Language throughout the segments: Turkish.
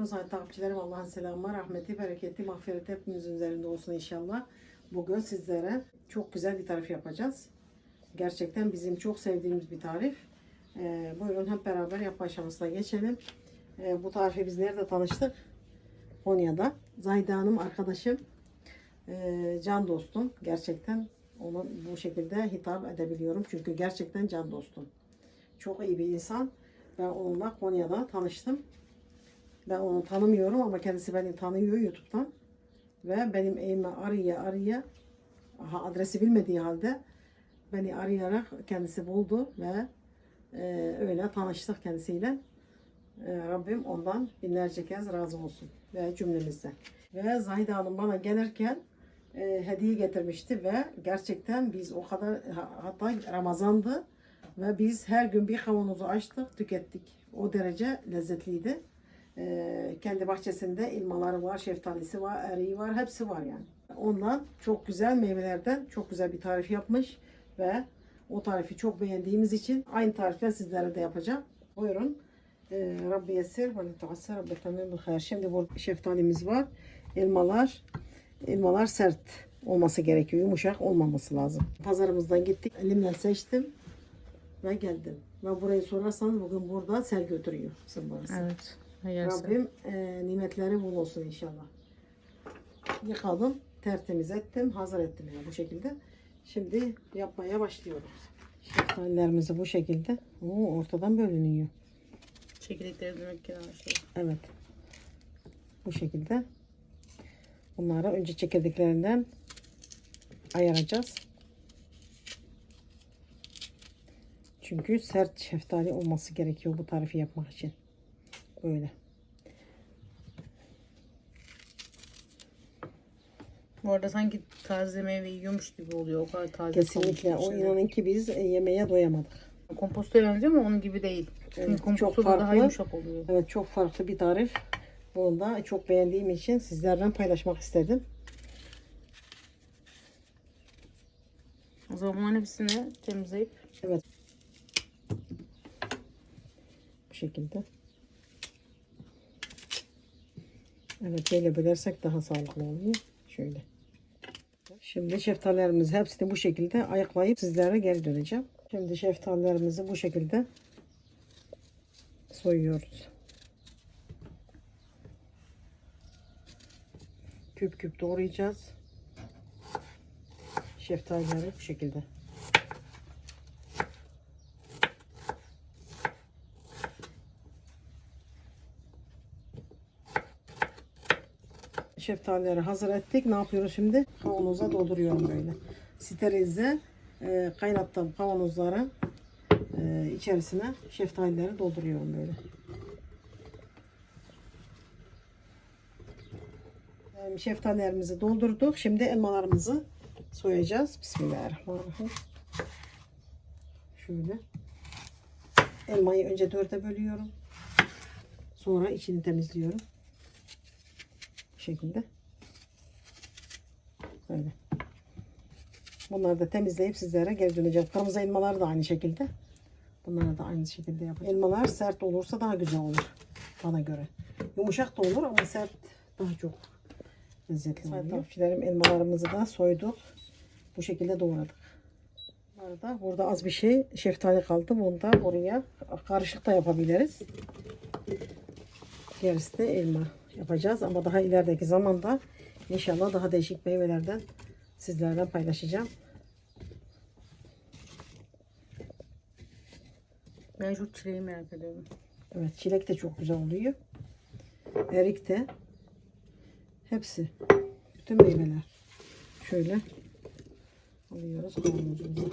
Aleyküm sayın takipçilerim. Allah'ın selamı, rahmeti, bereketi, mağfireti hepimizin üzerinde olsun inşallah. Bugün sizlere çok güzel bir tarif yapacağız. Gerçekten bizim çok sevdiğimiz bir tarif. Ee, buyurun hep beraber yapma aşamasına geçelim. Ee, bu tarifi biz nerede tanıştık? Konya'da. Zahide Hanım arkadaşım, ee, can dostum. Gerçekten onu bu şekilde hitap edebiliyorum. Çünkü gerçekten can dostum. Çok iyi bir insan. Ben onunla Konya'da tanıştım. Ben onu tanımıyorum ama kendisi beni tanıyor YouTube'dan. Ve benim evime araya araya aha, adresi bilmediği halde beni arayarak kendisi buldu ve e, öyle tanıştık kendisiyle. E, Rabbim ondan binlerce kez razı olsun ve cümlemizden. Ve Zahide Hanım bana gelirken e, hediye getirmişti ve gerçekten biz o kadar ha- hatta Ramazan'dı ve biz her gün bir kavanozu açtık tükettik. O derece lezzetliydi. Ee, kendi bahçesinde elmaları var, şeftalisi var, eriği var, hepsi var yani. Ondan çok güzel meyvelerden çok güzel bir tarif yapmış ve o tarifi çok beğendiğimiz için aynı tarifle sizlere de yapacağım. Buyurun. Ee, Rabbi yessir ve tuassir Rabbi bil hayır. Şimdi bu şeftalimiz var. Elmalar elmalar sert olması gerekiyor. Yumuşak olmaması lazım. Pazarımızdan gittik. Elimle seçtim ve geldim. Ve burayı sorarsanız bugün burada sel götürüyor zımbarası. Evet. Hayırlısı. Rabbim e, nimetleri bol olsun inşallah. Yıkadım, tertemiz ettim, hazır ettim yani bu şekilde. Şimdi yapmaya başlıyoruz. Şeftalilerimizi bu şekilde Oo, ortadan bölünüyor. Çekirdekleri ki şey. Evet. Bu şekilde. Bunları önce çekirdeklerinden ayıracağız. Çünkü sert şeftali olması gerekiyor bu tarifi yapmak için. Böyle. Bu arada sanki taze meyve yiyormuş gibi oluyor. O kadar taze Kesinlikle. O içinde. inanın ki biz e, yemeğe doyamadık. Kompostoya benziyor ama onun gibi değil. Evet, çok da daha farklı. yumuşak oluyor. Evet çok farklı bir tarif. Bunu da çok beğendiğim için sizlerden paylaşmak istedim. O zaman bunların hepsini temizleyip Bu şekilde. Evet böyle bölersek daha sağlıklı oluyor. Şöyle. Şimdi şeftalilerimizi hepsini bu şekilde ayıklayıp sizlere geri döneceğim. Şimdi şeftalilerimizi bu şekilde soyuyoruz. Küp küp doğrayacağız. Şeftalileri bu şekilde. Şeftalileri hazır ettik. Ne yapıyoruz şimdi? Kavanoza dolduruyorum böyle. Sterilize e, kaynattığım kavanozlara e, içerisine şeftalileri dolduruyorum böyle. E, şeftalilerimizi doldurduk. Şimdi elmalarımızı soyacağız. Bismillahirrahmanirrahim. Şöyle. Elmayı önce dörde bölüyorum. Sonra içini temizliyorum. Şekilde. Böyle. Bunları da temizleyip sizlere geri döneceğim. Kırmızı elmalar da aynı şekilde. Bunları da aynı şekilde yapacağım. Elmalar sert olursa daha güzel olur. Bana göre. Yumuşak da olur ama sert daha çok lezzetli oluyor. Takipçilerim elmalarımızı da soyduk. Bu şekilde doğradık. Arada burada az bir şey şeftali kaldı. Bunu da buraya karışık da yapabiliriz. Gerisi de elma yapacağız ama daha ilerideki zamanda inşallah daha değişik meyvelerden sizlerden paylaşacağım. ben şu çileği merak ediyorum. Evet çilek de çok güzel oluyor. Erik de hepsi bütün meyveler. Şöyle alıyoruz kavanozumuza.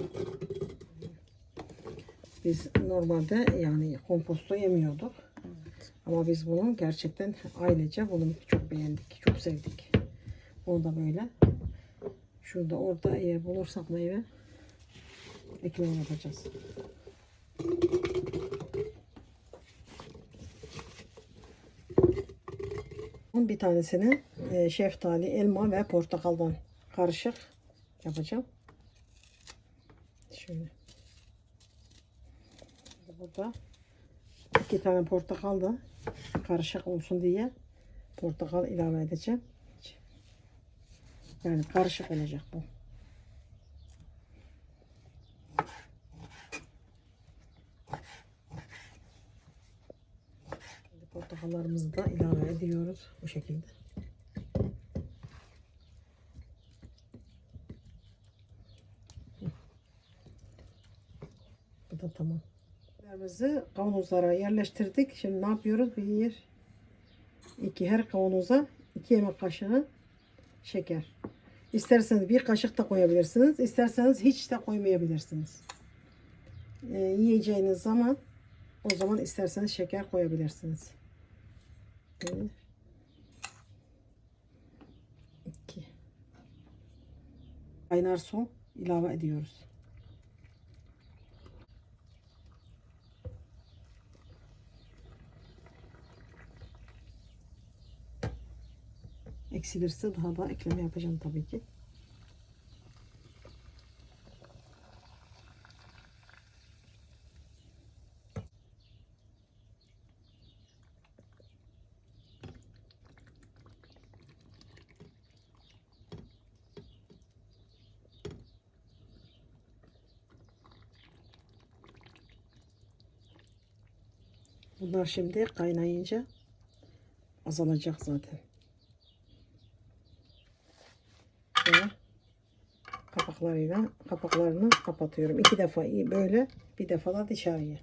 Biz normalde yani komposto yemiyorduk. Ama biz bunu gerçekten ailece bunu çok beğendik. Çok sevdik. Onu da böyle şurada orada eğer bulursak meyve ekmeği yapacağız. Bir tanesini e, şeftali, elma ve portakaldan karışık yapacağım. Şöyle. Burada iki tane portakal da karışık olsun diye portakal ilave edeceğim. Yani karışık olacak bu. Şimdi portakallarımızı da ilave ediyoruz bu şekilde. Bu da tamam. Biberimizi kavanozlara yerleştirdik. Şimdi ne yapıyoruz? Bir, iki her kavanoza iki yemek kaşığı şeker. İsterseniz bir kaşık da koyabilirsiniz. İsterseniz hiç de koymayabilirsiniz. Ee, yiyeceğiniz zaman o zaman isterseniz şeker koyabilirsiniz. Bir, iki. Kaynar su ilave ediyoruz. Eksilirse daha da ekleme yapacağım tabii ki. Bunlar şimdi kaynayınca azalacak zaten. Ve kapaklarıyla kapaklarını kapatıyorum. İki defa iyi böyle bir defa da dışarıya.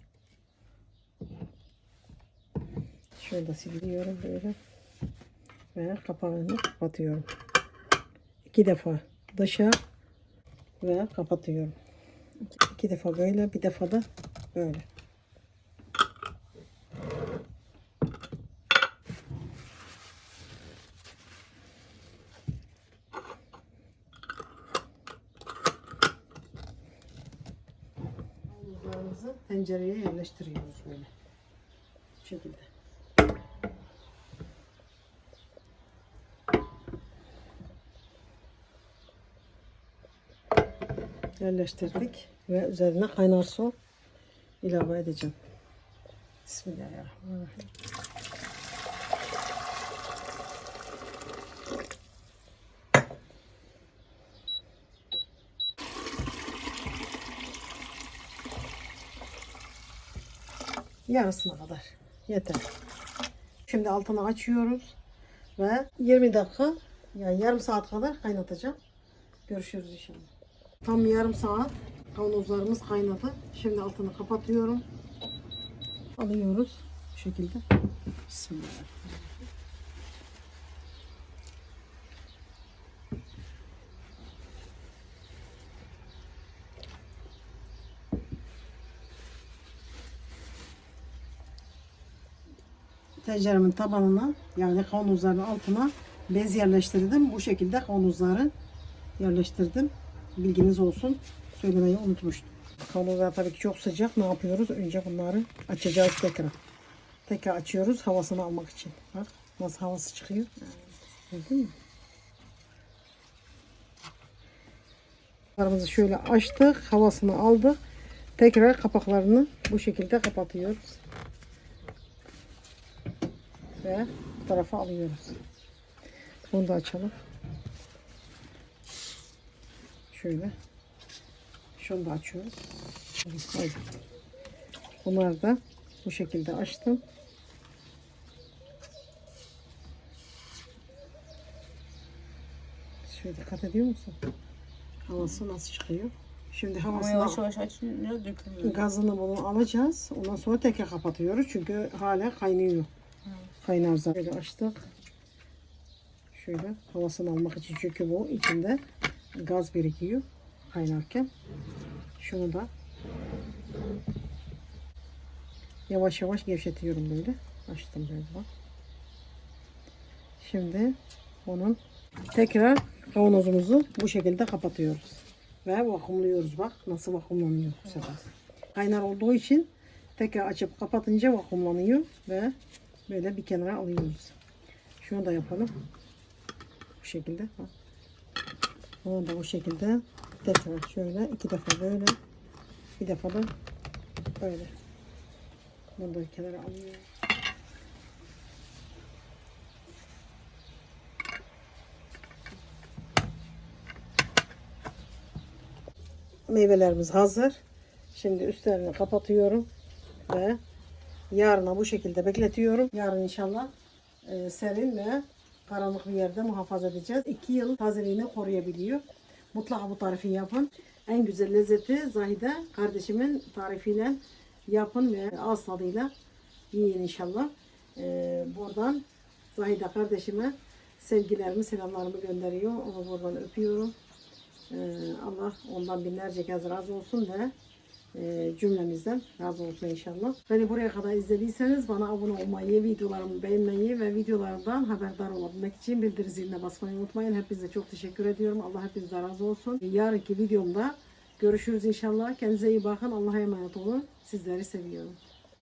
Şöyle siliyorum böyle. Ve kapağını kapatıyorum. İki defa dışa ve kapatıyorum. İki defa böyle bir defa da böyle. Tencereye yerleştiriyoruz böyle. Bu şekilde. Yerleştirdik ve üzerine kaynar su ilave edeceğim. Bismillahirrahmanirrahim. Yarısına kadar. Yeter. Şimdi altını açıyoruz. Ve 20 dakika yani yarım saat kadar kaynatacağım. Görüşürüz inşallah. Tam yarım saat kavanozlarımız kaynadı. Şimdi altını kapatıyorum. Alıyoruz. Bu şekilde. Bismillah. Tenceremin tabanına yani kavanozların altına bez yerleştirdim. Bu şekilde kavanozları yerleştirdim. Bilginiz olsun. Söylemeyi unutmuştum. Kavanozlar tabii ki çok sıcak. Ne yapıyoruz? Önce bunları açacağız tekrar. Tekrar açıyoruz havasını almak için. Bak nasıl havası çıkıyor. Gördün mü? Kapaklarımızı şöyle açtık. Havasını aldık. Tekrar kapaklarını bu şekilde kapatıyoruz ve bu tarafa alıyoruz. Bunu da açalım. Şöyle. Şunu da açıyoruz. Haydi. Bunları da bu şekilde açtım. Şöyle dikkat ediyor musun? Havası nasıl çıkıyor? Şimdi havasını yavaş yavaş açınca dökülüyor. Gazını bunu alacağız. Ondan sonra tekrar kapatıyoruz. Çünkü hala kaynıyor. Kaynar zaten. Şöyle açtık. Şöyle havasını almak için. Çünkü bu içinde gaz birikiyor kaynarken. Şunu da yavaş yavaş gevşetiyorum böyle. Açtım böyle bak. Şimdi onun tekrar kavanozumuzu bu şekilde kapatıyoruz. Ve vakumluyoruz bak nasıl vakumlanıyor bu sefer. Kaynar olduğu için tekrar açıp kapatınca vakumlanıyor ve böyle bir kenara alıyoruz. Şunu da yapalım. Bu şekilde. Bunu da bu şekilde tekrar şöyle iki defa böyle bir defa da böyle. Bunu da kenara alıyorum. Meyvelerimiz hazır. Şimdi üstlerini kapatıyorum ve yarına bu şekilde bekletiyorum. Yarın inşallah e, serin ve karanlık bir yerde muhafaza edeceğiz. 2 yıl tazeliğini koruyabiliyor. Mutlaka bu tarifi yapın. En güzel lezzeti Zahide kardeşimin tarifiyle yapın ve ağız tadıyla yiyin inşallah. E, buradan Zahide kardeşime sevgilerimi, selamlarımı gönderiyor. Onu buradan öpüyorum. Ee, Allah ondan binlerce kez razı olsun ve cümlemizden razı olsun inşallah. Beni buraya kadar izlediyseniz bana abone olmayı, videolarımı beğenmeyi ve videolardan haberdar olabilmek için bildiri ziline basmayı unutmayın. Hepinize çok teşekkür ediyorum. Allah hepinizden razı olsun. Yarınki videomda görüşürüz inşallah. Kendinize iyi bakın. Allah'a emanet olun. Sizleri seviyorum.